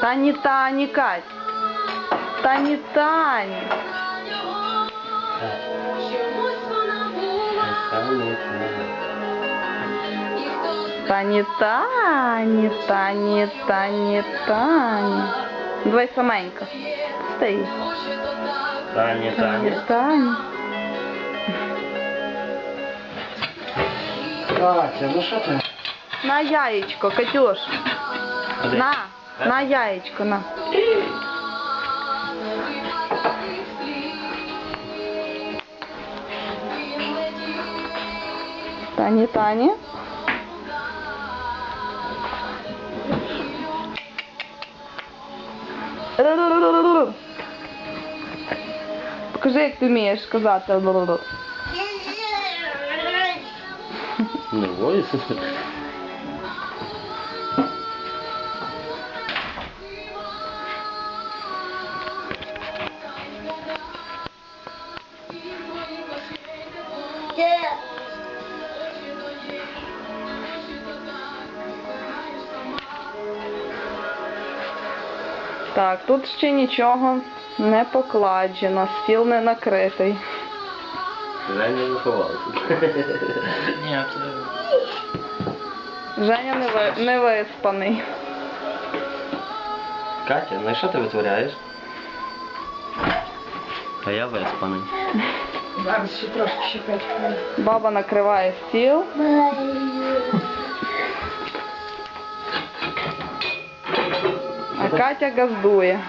Тані, Тані, Кать. Тані, Тані. Тані, Тані, Тані, Тані, Тані. Давай саменька. Стій. Таня, Тані, Таня. Тані. Катя, ну що ти? На яєчко, Катюш. Ходи. На, на яєчко, на. Тані, Тані. Ру-ру-ру-ру-ру. Покажи, як ти вмієш сказати. Ру-ру-ру. Нормально. Так, тут ще нічого не покладено, стіл не накритий. Женя заховався. Ні, це... Женя не, ви, не виспаний. Катя, ну і що ти витворяєш? А я виспаний. Зараз ще трошки ще п'ять хвилин. Баба накриває стіл. А Катя газдує.